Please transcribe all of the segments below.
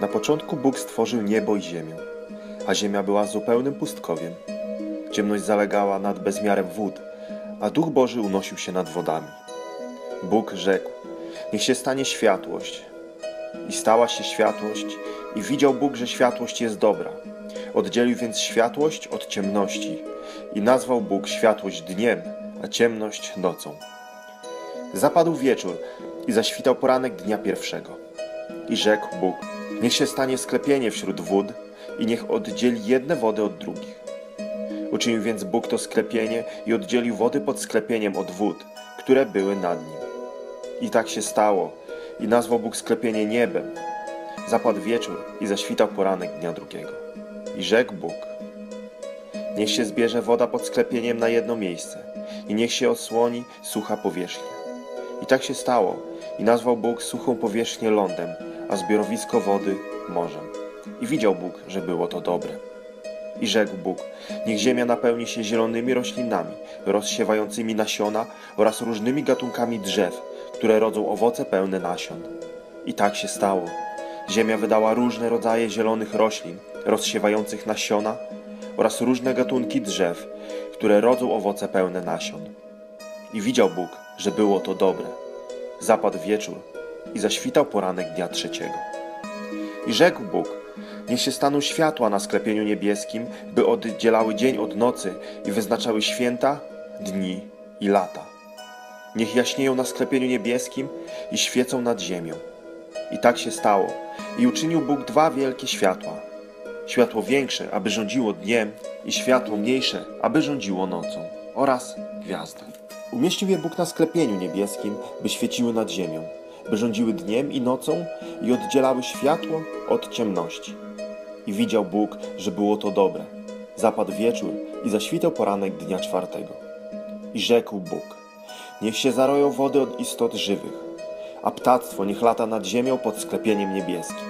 Na początku Bóg stworzył niebo i ziemię, a ziemia była zupełnym pustkowiem. Ciemność zalegała nad bezmiarem wód, a Duch Boży unosił się nad wodami. Bóg rzekł: Niech się stanie światłość. I stała się światłość, i widział Bóg, że światłość jest dobra. Oddzielił więc światłość od ciemności, i nazwał Bóg światłość dniem, a ciemność nocą. Zapadł wieczór i zaświtał poranek dnia pierwszego. I rzekł Bóg: Niech się stanie sklepienie wśród wód, i niech oddzieli jedne wody od drugich. Uczynił więc Bóg to sklepienie i oddzielił wody pod sklepieniem od wód, które były nad nim. I tak się stało, i nazwał Bóg sklepienie niebem. Zapadł wieczór i zaświtał poranek dnia drugiego. I rzekł Bóg: Niech się zbierze woda pod sklepieniem na jedno miejsce, i niech się odsłoni sucha powierzchnia. I tak się stało, i nazwał Bóg suchą powierzchnię lądem, a zbiorowisko wody morzem. I widział Bóg, że było to dobre. I rzekł Bóg: Niech ziemia napełni się zielonymi roślinami, rozsiewającymi nasiona oraz różnymi gatunkami drzew, które rodzą owoce pełne nasion. I tak się stało. Ziemia wydała różne rodzaje zielonych roślin, rozsiewających nasiona oraz różne gatunki drzew, które rodzą owoce pełne nasion. I widział Bóg, że było to dobre. Zapadł wieczór i zaświtał poranek dnia trzeciego. I rzekł Bóg: Niech się staną światła na sklepieniu niebieskim, by oddzielały dzień od nocy i wyznaczały święta, dni i lata. Niech jaśnieją na sklepieniu niebieskim i świecą nad ziemią. I tak się stało. I uczynił Bóg dwa wielkie światła. Światło większe, aby rządziło dniem, i światło mniejsze, aby rządziło nocą, oraz gwiazdy. Umieścił je Bóg na sklepieniu niebieskim, by świeciły nad ziemią, by rządziły dniem i nocą i oddzielały światło od ciemności. I widział Bóg, że było to dobre. Zapadł wieczór i zaświtał poranek dnia czwartego. I rzekł Bóg: Niech się zaroją wody od istot żywych, a ptactwo niech lata nad ziemią pod sklepieniem niebieskim.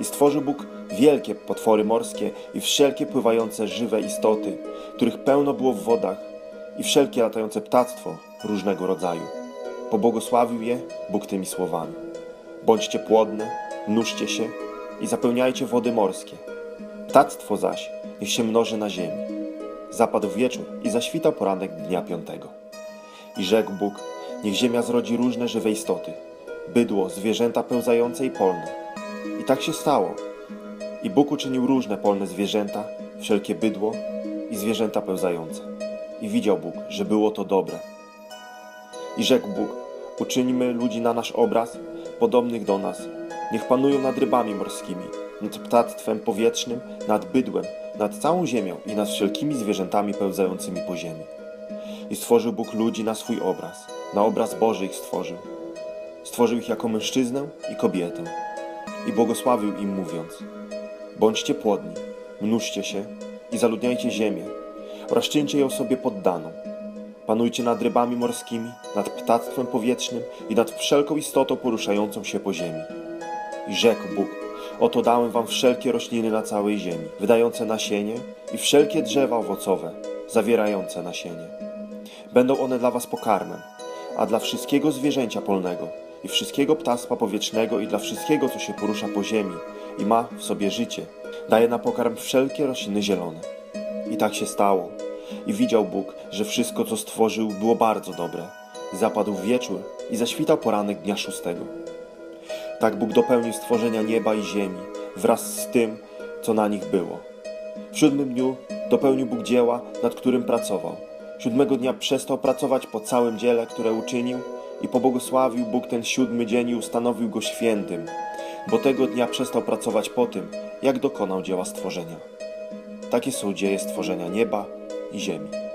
I stworzył Bóg wielkie potwory morskie i wszelkie pływające żywe istoty, których pełno było w wodach, i wszelkie latające ptactwo różnego rodzaju. Pobłogosławił je Bóg tymi słowami: Bądźcie płodne, mnóżcie się i zapełniajcie wody morskie. Ptactwo zaś niech się mnoży na ziemi. Zapadł wieczór i zaświtał poranek dnia piątego. I rzekł Bóg: Niech ziemia zrodzi różne żywe istoty, bydło, zwierzęta pełzające i polne. I tak się stało. I Bóg uczynił różne polne zwierzęta, wszelkie bydło i zwierzęta pełzające. I widział Bóg, że było to dobre. I rzekł Bóg: Uczyńmy ludzi na nasz obraz, podobnych do nas. Niech panują nad rybami morskimi, nad ptactwem powietrznym, nad bydłem, nad całą ziemią i nad wszelkimi zwierzętami pełzającymi po ziemi. I stworzył Bóg ludzi na swój obraz, na obraz Boży ich stworzył. Stworzył ich jako mężczyznę i kobietę. I błogosławił im, mówiąc: Bądźcie płodni, mnóżcie się i zaludniajcie ziemię oraz czyńcie ją sobie poddaną. Panujcie nad rybami morskimi, nad ptactwem powietrznym i nad wszelką istotą poruszającą się po ziemi. I rzekł Bóg: Oto dałem wam wszelkie rośliny na całej ziemi, wydające nasienie, i wszelkie drzewa owocowe, zawierające nasienie. Będą one dla was pokarmem, a dla wszystkiego zwierzęcia polnego, i wszystkiego ptactwa powietrznego, i dla wszystkiego, co się porusza po ziemi i ma w sobie życie, daje na pokarm wszelkie rośliny zielone. I tak się stało. I widział Bóg, że wszystko, co stworzył, było bardzo dobre. Zapadł wieczór i zaświtał poranek dnia szóstego. Tak Bóg dopełnił stworzenia nieba i ziemi wraz z tym, co na nich było. W siódmym dniu dopełnił Bóg dzieła, nad którym pracował. Siódmego dnia przestał pracować po całym dziele, które uczynił i pobłogosławił Bóg ten siódmy dzień i ustanowił go świętym, bo tego dnia przestał pracować po tym, jak dokonał dzieła stworzenia. Takie są dzieje stworzenia nieba i ziemi.